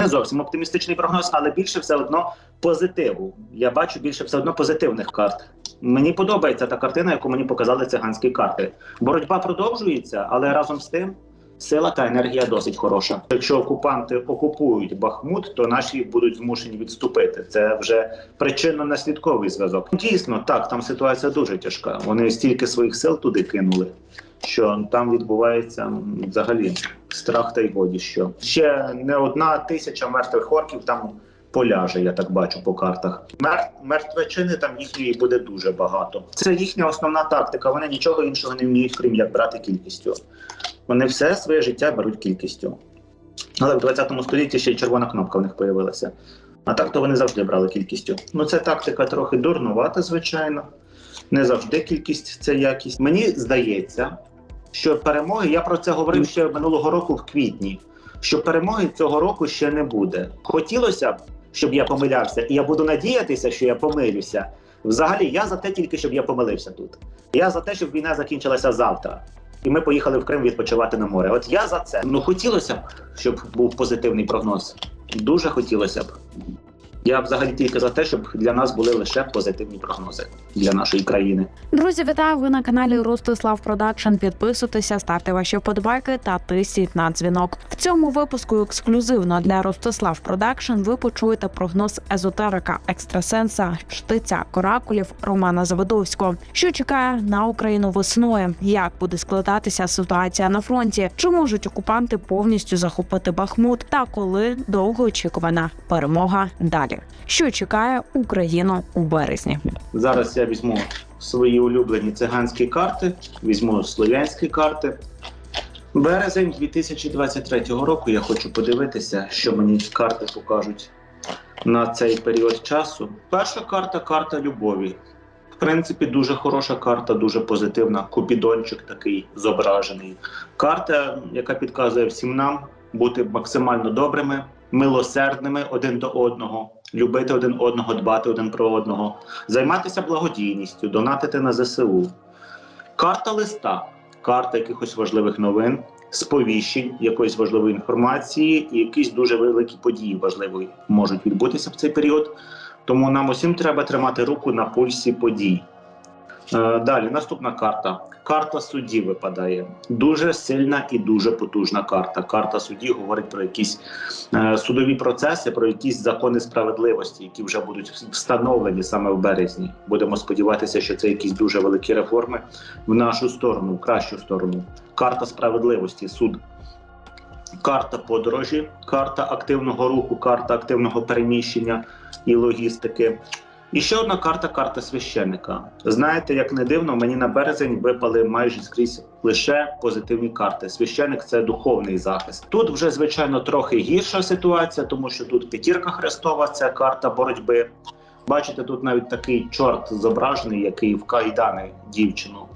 не зовсім оптимістичний прогноз, але більше все одно позитиву. Я бачу більше все одно позитивних карт. Мені подобається та картина, яку мені показали циганські карти. Боротьба продовжується, але разом з тим сила та енергія досить хороша. Якщо окупанти окупують Бахмут, то наші будуть змушені відступити. Це вже причинно-наслідковий зв'язок. Дійсно, так там ситуація дуже тяжка. Вони стільки своїх сил туди кинули, що там відбувається взагалі страх та й годі. Що ще не одна тисяча мертвих орків там поляже, я так бачу по картах. Мер... Мертвечини там їхньої буде дуже багато. Це їхня основна тактика. Вони нічого іншого не вміють, крім як брати кількістю. Вони все своє життя беруть кількістю. Але в 20 столітті ще й червона кнопка в них появилася. А так то вони завжди брали кількістю. Ну, це тактика трохи дурнувата, звичайно. Не завжди кількість це якість. Мені здається, що перемоги, я про це говорив ще минулого року в квітні, що перемоги цього року ще не буде. Хотілося б, щоб я помилявся, і я буду надіятися, що я помилюся. Взагалі, я за те тільки, щоб я помилився тут. Я за те, щоб війна закінчилася завтра. І ми поїхали в Крим відпочивати на море. От я за це. Ну хотілося б, щоб був позитивний прогноз. Дуже хотілося б. Я взагалі тільки за те, щоб для нас були лише позитивні прогнози для нашої країни. Друзі, вітаю! Ви на каналі Ростислав Продакшн. Підписуйтеся, ставте ваші вподобайки та тисніть на дзвінок. В цьому випуску ексклюзивно для Ростислав Продакшн ви почуєте прогноз езотерика, екстрасенса, штиця, коракулів Романа Заводовського. Що чекає на Україну весною? Як буде складатися ситуація на фронті? Чи можуть окупанти повністю захопити Бахмут? Та коли довгоочікувана перемога далі? Що чекає Україну у березні? Зараз я візьму свої улюблені циганські карти, візьму слов'янські карти. Березень 2023 року я хочу подивитися, що мені карти покажуть на цей період часу. Перша карта карта любові. В принципі, дуже хороша карта, дуже позитивна. Купідончик такий зображений. Карта, яка підказує всім нам бути максимально добрими, милосердними один до одного, любити один одного, дбати один про одного, займатися благодійністю, донатити на ЗСУ. Карта листа, карта якихось важливих новин, сповіщень, якоїсь важливої інформації і якісь дуже великі події важливі можуть відбутися в цей період. Тому нам усім треба тримати руку на пульсі подій. Е, Далі наступна карта. Карта судді випадає. Дуже сильна і дуже потужна карта. Карта судді говорить про якісь е, судові процеси, про якісь закони справедливості, які вже будуть встановлені саме в березні. Будемо сподіватися, що це якісь дуже великі реформи в нашу сторону, в кращу сторону. Карта справедливості, суд. Карта подорожі, карта активного руху, карта активного переміщення і логістики. І ще одна карта карта священника. Знаєте, як не дивно, мені на березень випали майже скрізь лише позитивні карти. Священник це духовний захист. Тут вже звичайно трохи гірша ситуація, тому що тут п'ятірка хрестова, це карта боротьби. Бачите, тут навіть такий чорт зображений, який в кайдани дівчину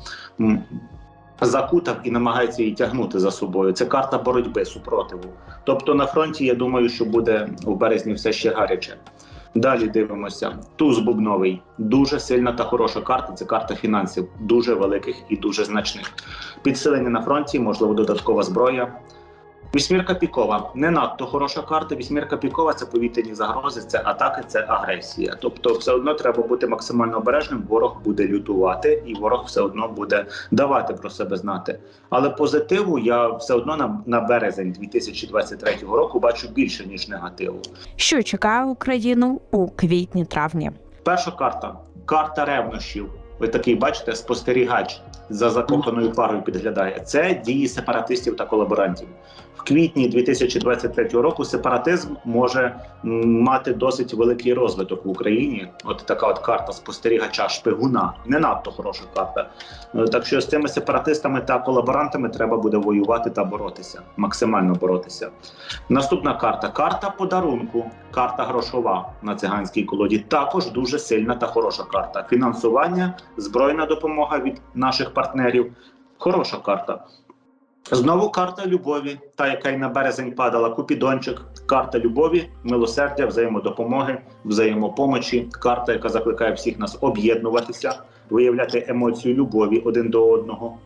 закутав і намагається її тягнути за собою. Це карта боротьби супротиву. Тобто на фронті, я думаю, що буде у березні все ще гаряче. Далі дивимося. Туз бубновий. Дуже сильна та хороша карта. Це карта фінансів, дуже великих і дуже значних. Підсилення на фронті, можливо, додаткова зброя. Вісьмірка пікова не надто хороша карта. Вісьмірка пікова це повітряні загрози, це атаки, це агресія. Тобто, все одно треба бути максимально обережним. Ворог буде лютувати, і ворог все одно буде давати про себе знати. Але позитиву я все одно на, на березень 2023 року бачу більше ніж негативу. Що чекає Україну у квітні-травні? Перша карта карта ревнощів. Ви такий бачите, спостерігач за закоханою парою підглядає. Це дії сепаратистів та колаборантів. Квітні 2023 року сепаратизм може мати досить великий розвиток в Україні. От така от карта спостерігача шпигуна. Не надто хороша карта. Е, Так що з цими сепаратистами та колаборантами треба буде воювати та боротися, максимально боротися. Наступна карта карта подарунку, карта грошова на циганській колоді. Також дуже сильна та хороша карта. Фінансування, збройна допомога від наших партнерів. Хороша карта. Знову карта любові, та яка й на березень падала, Купідончик, карта любові, милосердя, взаємодопомоги, взаємопомочі, карта, яка закликає всіх нас об'єднуватися, виявляти емоцію любові один до одного.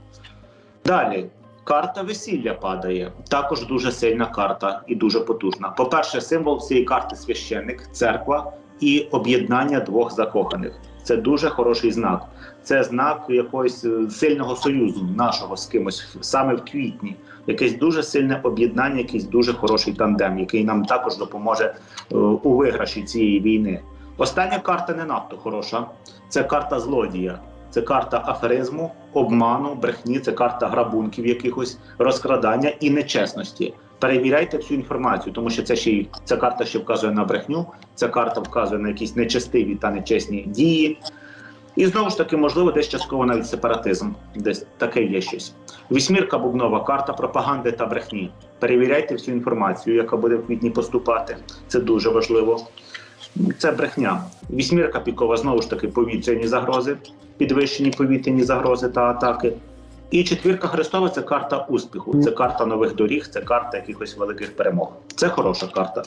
Далі Карта весілля падає. Також дуже сильна карта і дуже потужна. По-перше, символ цієї карти священник, церква і об'єднання двох закоханих. Це дуже хороший знак. Це знак якогось е, сильного союзу нашого з кимось саме в квітні. Якесь дуже сильне об'єднання, якийсь дуже хороший тандем, який нам також допоможе е, у виграші цієї війни. Остання карта не надто хороша. Це карта злодія. Це карта аферизму, обману, брехні, це карта грабунків якихось, розкрадання і нечесності. Перевіряйте всю інформацію, тому що це ще й ця карта ще вказує на брехню, ця карта вказує на якісь нечестиві та нечесні дії. І знову ж таки, можливо, десь частково навіть сепаратизм, десь таке є щось. Вісьмірка бубнова карта пропаганди та брехні. Перевіряйте всю інформацію, яка буде в квітні поступати. Це дуже важливо. Це брехня. Вісьмірка пікова знову ж таки повітряні загрози, підвищені повітряні загрози та атаки. І четвірка Христова це карта успіху, це карта нових доріг, це карта якихось великих перемог. Це хороша карта.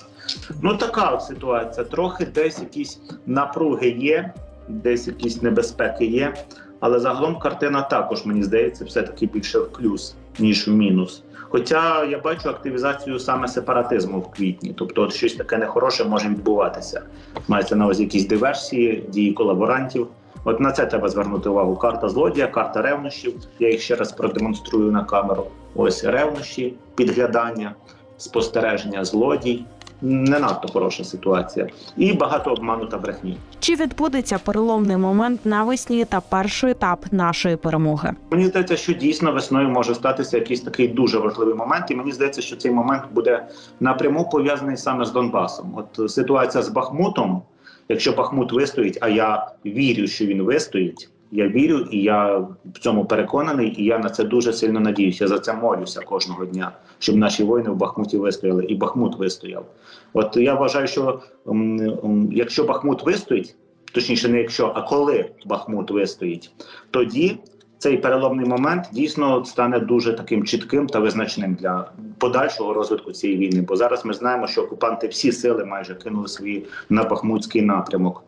Ну така от ситуація. Трохи десь якісь напруги є, десь якісь небезпеки є. Але загалом картина також, мені здається, все-таки більше в плюс, ніж в мінус. Хоча я бачу активізацію саме сепаратизму в квітні, тобто от щось таке нехороше може відбуватися. Мається на увазі якісь диверсії, дії колаборантів. От на це треба звернути увагу. Карта злодія, карта ревнощів. Я їх ще раз продемонструю на камеру. Ось ревнощі, підглядання, спостереження, злодій. Не надто хороша ситуація. І багато обману та брехні. Чи відбудеться переломний момент навесні та перший етап нашої перемоги? Мені здається, що дійсно весною може статися якийсь такий дуже важливий момент, і мені здається, що цей момент буде напряму пов'язаний саме з Донбасом. От ситуація з Бахмутом. Якщо Бахмут вистоїть, а я вірю, що він вистоїть. Я вірю, і я в цьому переконаний, і я на це дуже сильно надіюся. За це молюся кожного дня, щоб наші воїни в Бахмуті вистояли, і Бахмут вистояв. От я вважаю, що якщо Бахмут вистоїть, точніше, не якщо, а коли Бахмут вистоїть, тоді цей переломний момент дійсно стане дуже таким чітким та визначним для подальшого розвитку цієї війни. Бо зараз ми знаємо, що окупанти всі сили майже кинули свої на Бахмутський напрямок.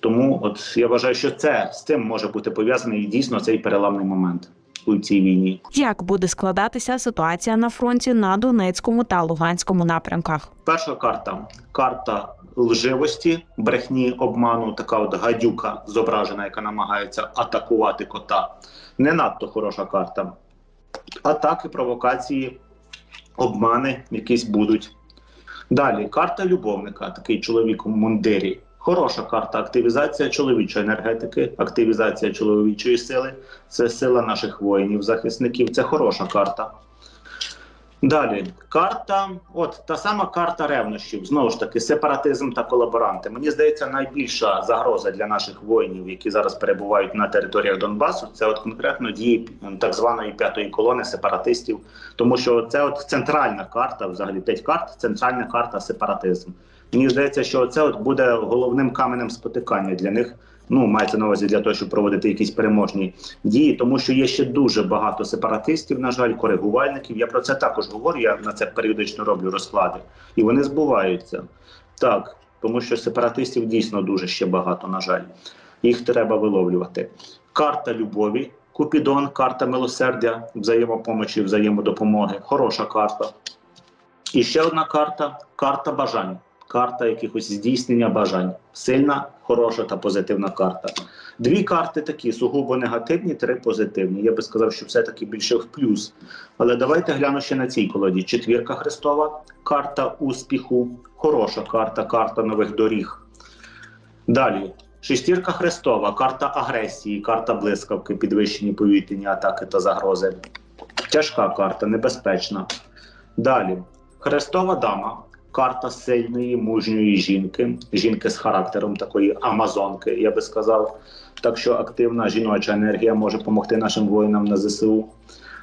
Тому от я вважаю, що це з цим може бути пов'язаний дійсно цей переламний момент у цій війні. Як буде складатися ситуація на фронті на Донецькому та Луганському напрямках? Перша карта карта лживості, брехні, обману, така от гадюка зображена, яка намагається атакувати кота. Не надто хороша карта. Атаки, провокації, обмани якісь будуть. Далі карта любовника, такий чоловік у мундирі. Хороша карта активізація чоловічої енергетики, активізація чоловічої сили. Це сила наших воїнів, захисників. Це хороша карта. Далі карта, от та сама карта ревнощів, знову ж таки, сепаратизм та колаборанти. Мені здається, найбільша загроза для наших воїнів, які зараз перебувають на територіях Донбасу, це от конкретно дії так званої п'ятої колони сепаратистів, тому що це от центральна карта, взагалі п'ять карт, центральна карта сепаратизм. Мені здається, що це от буде головним каменем спотикання для них. Ну, мається на увазі для того, щоб проводити якісь переможні дії, тому що є ще дуже багато сепаратистів, на жаль, коригувальників. Я про це також говорю. Я на це періодично роблю розклади, і вони збуваються так, тому що сепаратистів дійсно дуже ще багато. На жаль, їх треба виловлювати. Карта любові, Купідон, карта милосердя, взаємопомочі, взаємодопомоги. Хороша карта. І ще одна карта карта бажань. Карта якихось здійснення бажань. Сильна, хороша та позитивна карта. Дві карти такі сугубо негативні, три позитивні. Я би сказав, що все-таки більше в плюс. Але давайте гляну ще на цій колоді. Четвірка Христова, карта успіху, хороша карта, карта нових доріг. Далі. Шестірка Христова, карта агресії, карта блискавки, підвищені повітряні атаки та загрози. Тяжка карта, небезпечна. Далі. Хрестова дама, карта сильної, мужньої жінки, жінки з характером такої амазонки, я би сказав. Так що активна жіноча енергія може допомогти нашим воїнам на ЗСУ.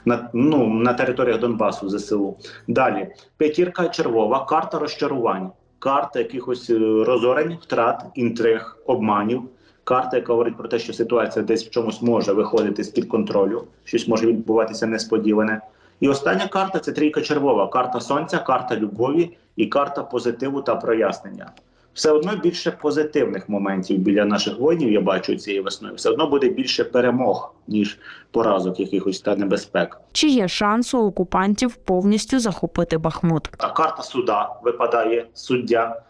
На, ну, на територіях Донбасу ЗСУ. Далі п'ятірка червова, карта розчарувань, карта якихось е, розорень, втрат, інтриг, обманів. Карта, яка говорить про те, що ситуація десь в чомусь може виходити з-під контролю, щось може відбуватися несподіване. І остання карта це трійка червова, карта сонця, карта любові і карта позитиву та прояснення. все одно більше позитивних моментів біля наших воїнів. Я бачу цієї весною. Все одно буде більше перемог ніж поразок якихось та небезпек. Чи є шанс у окупантів повністю захопити Бахмут? А карта суда випадає суддя,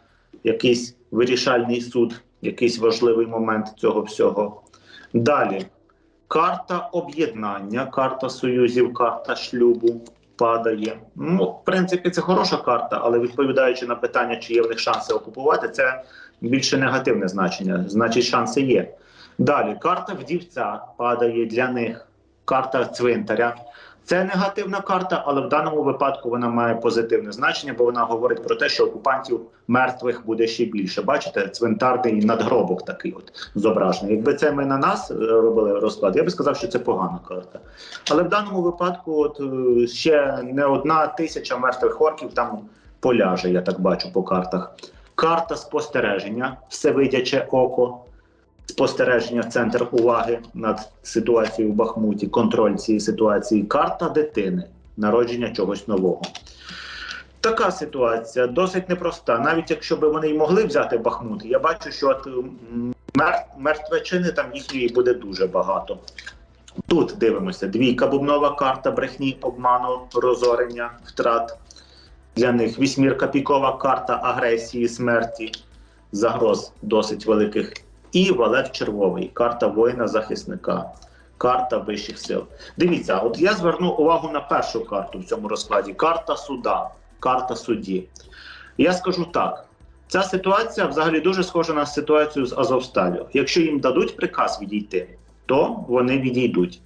якийсь вирішальний суд, якийсь важливий момент цього всього. Далі карта об'єднання, карта союзів, карта шлюбу падає. Ну, в принципі, це хороша карта, але відповідаючи на питання, чи є в них шанси окупувати, це більше негативне значення. Значить, шанси є. Далі карта вдівця падає для них, карта цвинтаря. Це негативна карта, але в даному випадку вона має позитивне значення, бо вона говорить про те, що окупантів мертвих буде ще більше. Бачите, цвинтарний надгробок такий от зображений. Якби це ми на нас е, робили розклад, я би сказав, що це погана карта. Але в даному випадку, от е, ще не одна тисяча мертвих орків там поляже, я так бачу по картах. Карта спостереження, всевидяче око спостереження, центр уваги над ситуацією в Бахмуті, контроль цієї ситуації, карта дитини, народження чогось нового. Така ситуація досить непроста. Навіть якщо б вони й могли взяти Бахмут, я бачу, що от мер, мертвечини там їхньої буде дуже багато. Тут дивимося: двійка бубнова карта брехні, обману, розорення, втрат. Для них вісьмірка пікова карта агресії, смерті, загроз досить великих. І валет червовий, карта воїна-захисника, карта вищих сил. Дивіться, от я зверну увагу на першу карту в цьому розкладі: карта суда, карта судді. Я скажу так: ця ситуація взагалі дуже схожа на ситуацію з Азовсталю. Якщо їм дадуть приказ відійти, то вони відійдуть.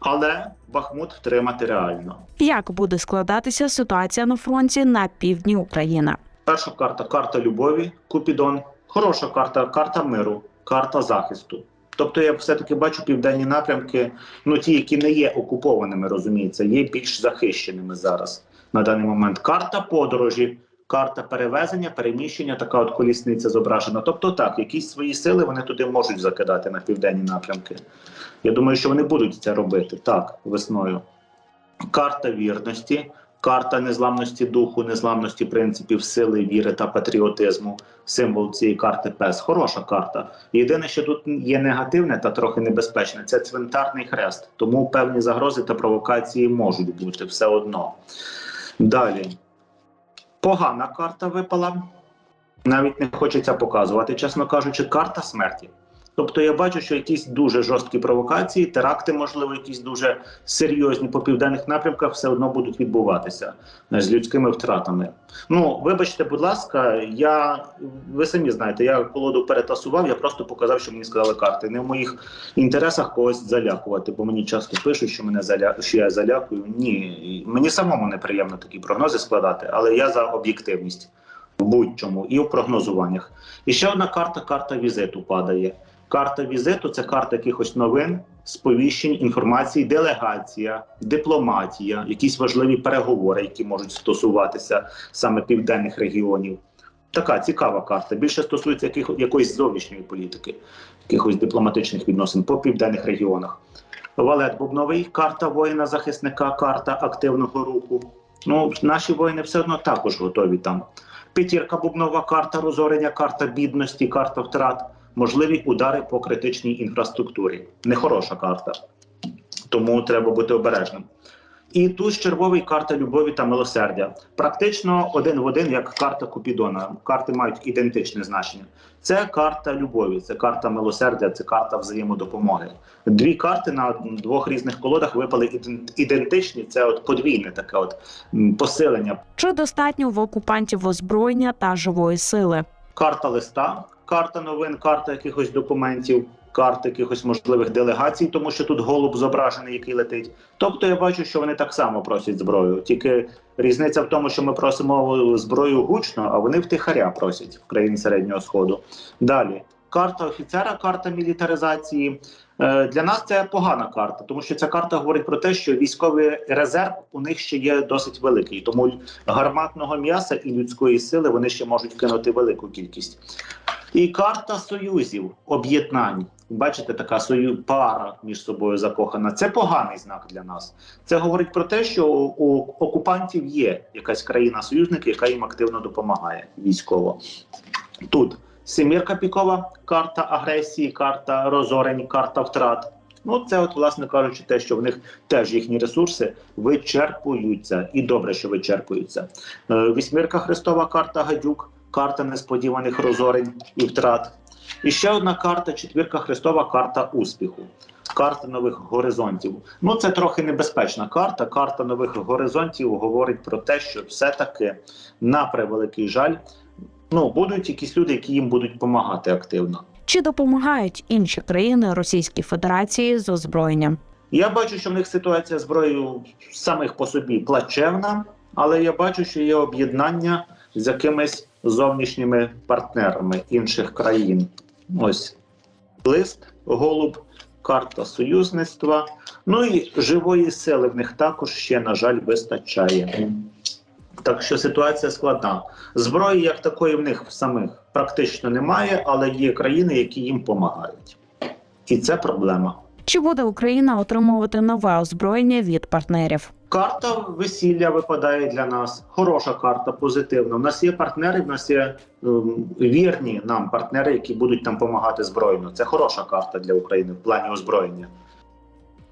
Але Бахмут втримати реально. Як буде складатися ситуація на фронті на півдні України? Перша карта карта любові, Купідон. Хороша карта, карта миру, карта захисту. Тобто я все-таки бачу південні напрямки, ну ті, які не є окупованими, розуміється, є більш захищеними зараз на даний момент. Карта подорожі, карта перевезення, переміщення, така от колісниця зображена. Тобто, так, якісь свої сили вони туди можуть закидати на південні напрямки. Я думаю, що вони будуть це робити так, весною. Карта вірності, карта незламності духу, незламності принципів, сили, віри та патріотизму. Символ цієї карти пес. Хороша карта. Єдине, що тут є негативне та трохи небезпечне, це цвинтарний хрест. Тому певні загрози та провокації можуть бути все одно. Далі. Погана карта випала. Навіть не хочеться показувати, чесно кажучи, карта смерті. Тобто я бачу, що якісь дуже жорсткі провокації, теракти, можливо, якісь дуже серйозні по південних напрямках все одно будуть відбуватися з людськими втратами. Ну, вибачте, будь ласка, я ви самі знаєте, я колоду перетасував, я просто показав, що мені сказали карти. Не в моїх інтересах когось залякувати, бо мені часто пишуть, що мене заля... що я залякую. Ні, мені самому неприємно такі прогнози складати, але я за об'єктивність в будь-чому і в прогнозуваннях. І ще одна карта карта візиту падає. Карта візиту це карта якихось новин, сповіщень, інформації, делегація, дипломатія, якісь важливі переговори, які можуть стосуватися саме південних регіонів. Така цікава карта. Більше стосується яких, якоїсь зовнішньої політики, якихось дипломатичних відносин по південних регіонах. Валет Бубновий, карта воїна-захисника, карта активного руху. Ну, наші воїни все одно також готові там. П'ятірка бубнова карта розорення, карта бідності, карта втрат, можливі удари по критичній інфраструктурі. Нехороша карта, тому треба бути обережним. І тут червовий карта любові та милосердя. Практично один в один, як карта Купідона. Карти мають ідентичне значення. Це карта любові, це карта милосердя, це карта взаємодопомоги. Дві карти на двох різних колодах випали іден- ідентичні. Це от подвійне таке от посилення Чи достатньо в окупантів озброєння та живої сили? карта листа, карта новин, карта якихось документів, карта якихось можливих делегацій, тому що тут голуб зображений, який летить. Тобто я бачу, що вони так само просять зброю. Тільки різниця в тому, що ми просимо зброю гучно, а вони втихаря просять в країні середнього сходу. Далі. Карта офіцера, карта мілітаризації. Е, Для нас це погана карта, тому що ця карта говорить про те, що військовий резерв у них ще є досить великий. Тому гарматного м'яса і людської сили вони ще можуть кинути велику кількість. І карта союзів, об'єднань. Бачите, така сою пара між собою закохана. Це поганий знак для нас. Це говорить про те, що у окупантів є якась країна-союзник, яка їм активно допомагає військово. Тут семірка пікова, карта агресії, карта розорень, карта втрат. Ну, це, от, власне кажучи, те, що в них теж їхні ресурси вичерпуються, і добре, що вичерпуються. Е, Вісьмірка Христова карта гадюк, карта несподіваних розорень і втрат. І ще одна карта четвірка Христова карта успіху, карта нових горизонтів. Ну, це трохи небезпечна карта. Карта нових горизонтів говорить про те, що все-таки на превеликий жаль, ну будуть якісь люди, які їм будуть допомагати активно. Чи допомагають інші країни Російській Федерації з озброєнням? Я бачу, що в них ситуація зброєю самих по собі плачевна, але я бачу, що є об'єднання з якимись зовнішніми партнерами інших країн. Ось лист, голуб, карта союзництва. Ну і живої сили в них також ще, на жаль, вистачає. Так що ситуація складна. Зброї як такої в них самих практично немає, але є країни, які їм допомагають. І це проблема. Чи буде Україна отримувати нове озброєння від партнерів? Карта весілля випадає для нас. Хороша карта, позитивна. У нас є партнери, в нас є ем, вірні нам партнери, які будуть нам допомагати збройно. Це хороша карта для України в плані озброєння.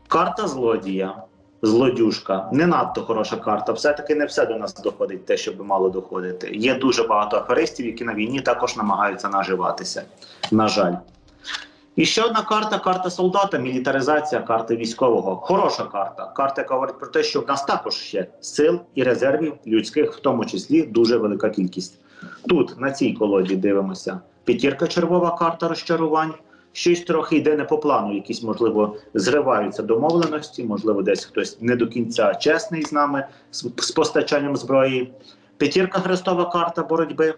Карта злодія, злодюжка. Не надто хороша карта. Все-таки не все до нас доходить, те, що би мало доходити. Є дуже багато аферистів, які на війні також намагаються наживатися. На жаль. І ще одна карта карта солдата, мілітаризація карти військового. Хороша карта. Карта, яка говорить про те, що в нас також ще сил і резервів людських, в тому числі дуже велика кількість. Тут на цій колоді дивимося. П'ятірка червова карта розчарувань. Щось трохи йде не по плану, якісь, можливо, зриваються домовленості, можливо, десь хтось не до кінця чесний з нами з, постачанням зброї. П'ятірка хрестова карта боротьби.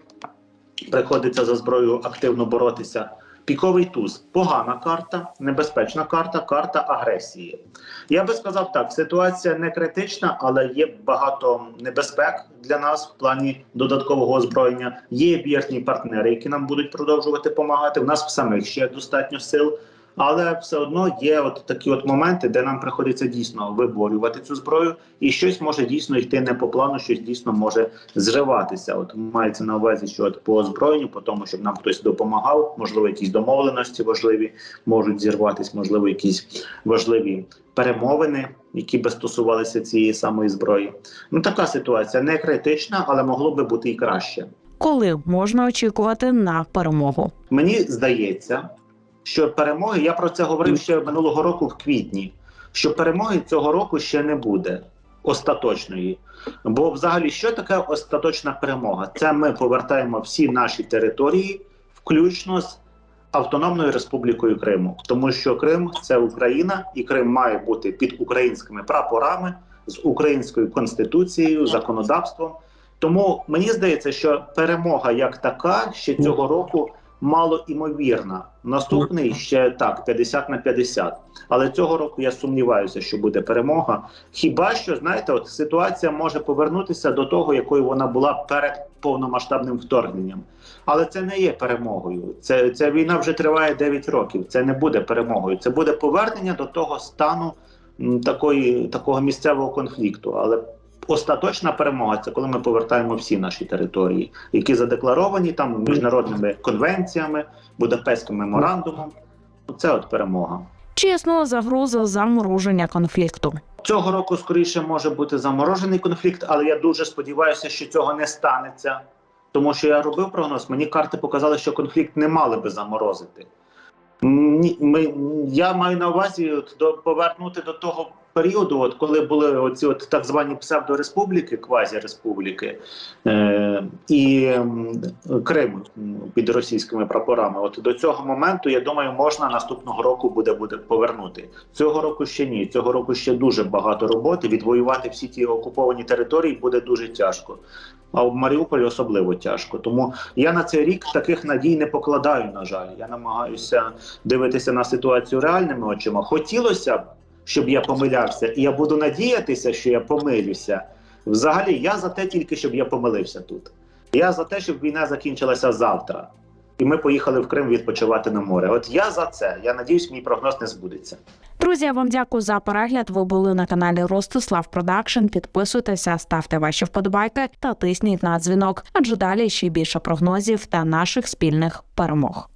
Приходиться за зброєю активно боротися. Піковий туз погана карта, небезпечна карта, карта агресії. Я би сказав так: ситуація не критична, але є багато небезпек для нас в плані додаткового озброєння. Є вірні партнери, які нам будуть продовжувати допомагати. У нас в самих ще достатньо сил. Але все одно є от такі от моменти, де нам приходиться дійсно виборювати цю зброю, і щось може дійсно йти не по плану, щось дійсно може зриватися. От мається на увазі, що от по озброєнню, по тому, щоб нам хтось допомагав, можливо, якісь домовленості важливі можуть зірватися, можливо, якісь важливі перемовини, які би стосувалися цієї самої зброї. Ну така ситуація не критична, але могло би бути і краще. Коли можна очікувати на перемогу? Мені здається, що перемоги, я про це говорив ще минулого року в квітні, що перемоги цього року ще не буде остаточної. Бо, взагалі, що таке остаточна перемога? Це ми повертаємо всі наші території, включно з Автономною Республікою Криму, тому що Крим це Україна, і Крим має бути під українськими прапорами з українською конституцією, законодавством. Тому мені здається, що перемога як така ще цього року мало імовірна. Наступний ще так 50 на 50. Але цього року я сумніваюся, що буде перемога. Хіба що знаєте, от ситуація може повернутися до того, якою вона була перед повномасштабним вторгненням. Але це не є перемогою. Це ця війна вже триває 9 років. Це не буде перемогою. Це буде повернення до того стану такої такого місцевого конфлікту. Але остаточна перемога це коли ми повертаємо всі наші території, які задекларовані там міжнародними конвенціями, Будапештським меморандумом. Це от перемога. Чи існує загроза замороження конфлікту? Цього року скоріше може бути заморожений конфлікт, але я дуже сподіваюся, що цього не станеться. Тому що я робив прогноз, мені карти показали, що конфлікт не мали би заморозити. Ми, я маю на увазі повернути до того періоду, от, коли були оці от, так звані псевдореспубліки, квазіреспубліки е, і Крим під російськими прапорами. От до цього моменту, я думаю, можна наступного року буде, буде повернути. Цього року ще ні. Цього року ще дуже багато роботи. Відвоювати всі ті окуповані території буде дуже тяжко. А в Маріуполі особливо тяжко. Тому я на цей рік таких надій не покладаю. На жаль, я намагаюся дивитися на ситуацію реальними очима. Хотілося б, щоб я помилявся, і я буду надіятися, що я помилюся. Взагалі, я за те тільки, щоб я помилився тут. Я за те, щоб війна закінчилася завтра. і ми поїхали в Крим відпочивати на море. От я за це. Я надіюсь, мій прогноз не збудеться. Друзі, я вам дякую за перегляд. Ви були на каналі Ростислав Продакшн. Підписуйтеся, ставте ваші вподобайки та тисніть на дзвінок, адже далі ще більше прогнозів та наших спільних перемог.